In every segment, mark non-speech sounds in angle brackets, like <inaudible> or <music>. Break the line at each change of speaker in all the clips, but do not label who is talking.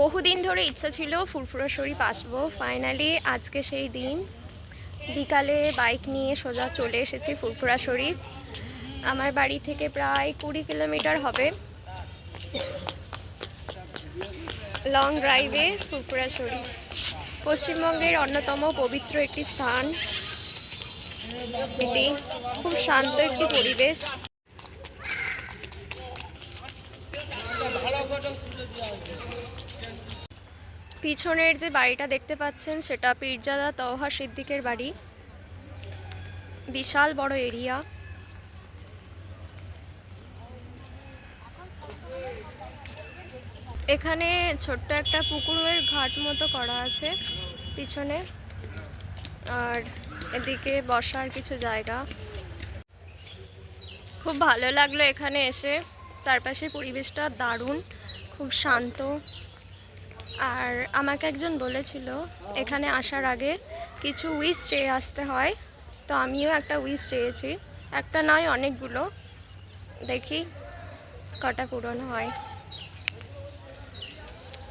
বহুদিন ধরে ইচ্ছা ছিল ফুরফুরা শরীফ আসব। ফাইনালি আজকে সেই দিন। বিকালে বাইক নিয়ে সোজা চলে এসেছি ফুরফুরা শরীফ। আমার বাড়ি থেকে প্রায় কুড়ি কিলোমিটার হবে। লং ড্রাইভে ফুরফুরা শরীফ। পশ্চিমবঙ্গের অন্যতম পবিত্র একটি স্থান। এটি খুব শান্ত একটি পরিবেশ। পিছনের যে বাড়িটা দেখতে পাচ্ছেন, সেটা পীরজাদা তওহা সিদ্দিকের বাড়ি। বিশাল বড় এরিয়া। এখানে ছোট্ট একটা পুকুরের ঘাট মতো করা আছে পিছনে। আর এদিকে বসার কিছু জায়গা। খুব ভালো লাগল এখানে এসে। চারপাশের পরিবেশটা দারুণ, খুব শান্ত। আর আমাকে একজন বলেছিল, এখানে আসার আগে কিছু উইশ চেয়ে আসতে হয়। তো আমিও একটা উইশ চেয়েছি। একটা নয়, অনেকগুলো। দেখি কটা পূরণ হয়।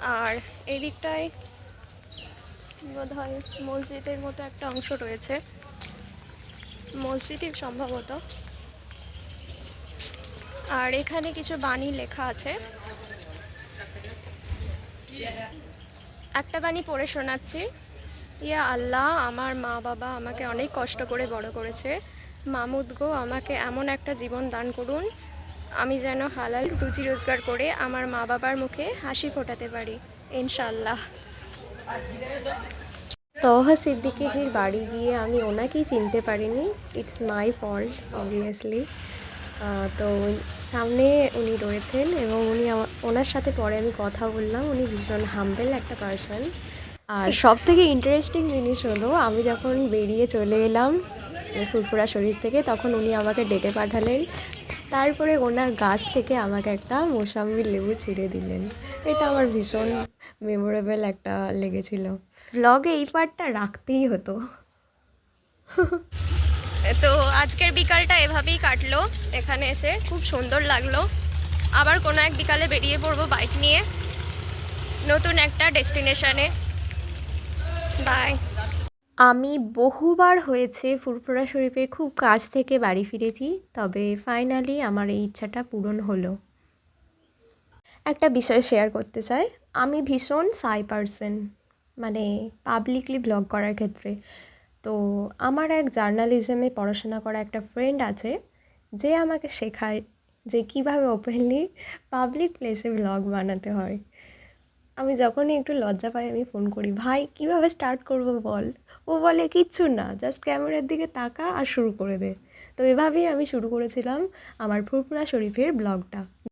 আর এদিকটায় বোধ হয় মসজিদের মতো একটা অংশ রয়েছে। মসজিদই সম্ভবত। আর এখানে কিছু বাণী লেখা আছে। একটা বাণী পড়ে শোনাচ্ছি। ইয়া আল্লাহ, আমার মা বাবা আমাকে অনেক কষ্ট করে বড় করেছে। মামুদ গো, আমাকে এমন একটা জীবন দান করুন। আমি যেন হালাল রুজি রোজগার করে আমার মা বাবার মুখে হাসি ফোটাতে পারি। ইনশাল্লাহ তহা সিদ্দিকিজির বাড়ি গিয়ে আমি ওনাকেই চিনতে পারিনি। ইটস মাই ফল্ট অবভিয়াসলি তো সামনে উনি রয়েছেন এবং উনি ওনার সাথে পরে আমি কথা বললাম। উনি ভীষণ হাম্বেল একটা পার্সন আর সব থেকে ইন্টারেস্টিং জিনিস হলো, আমি যখন বেরিয়ে চলে এলাম ফুরফুরা শরীর থেকে, তখন উনি আমাকে ডেকে পাঠালেন। তারপরে ওনার গাছ থেকে আমাকে একটা মোসাম্বি লেবু ছিঁড়ে দিলেন। এটা আমার ভীষণ মেমোরেবল একটা লেগেছিল। ব্লগে এই পার্টটা রাখতেই হতো। <laughs> তো আজকের বিকালটা এভাবেই কাটলো। এখানে এসে খুব সুন্দর লাগল। আবার কোনো এক বিকালে বেরিয়ে পড়ব বাইক নিয়ে। নতুন একটা ডেস্টিনেশনে বাই আমি বহুবার হয়েছে ফুরফুরা শরীফের খুব কাছ থেকে বাড়ি ফিরেছি, তবে ফাইনালি আমার এই ইচ্ছাটা পূরণ হলো। একটা বিষয় শেয়ার করতে চাই। আমি ভীষণ সাই পারসন মানে পাবলিকলি ব্লগ করার ক্ষেত্রে। তো আমার এক জার্নালিজমে পড়াশোনা করা একটা ফ্রেন্ড আছে, যে আমাকে শেখায় যে কীভাবে ওপেনলি পাবলিক প্লেসে ব্লগ বানাতে হয়। আমি যখনই একটু লজ্জা পাই, আমি ফোন করি, ভাই, কীভাবে স্টার্ট করব বল? ও বলে, কিচ্ছু না জাস্ট ক্যামেরার দিকে তাকা আর শুরু করে দে। তো এভাবেই আমি শুরু করেছিলাম আমার ফুরফুরা শরীফের ব্লগটা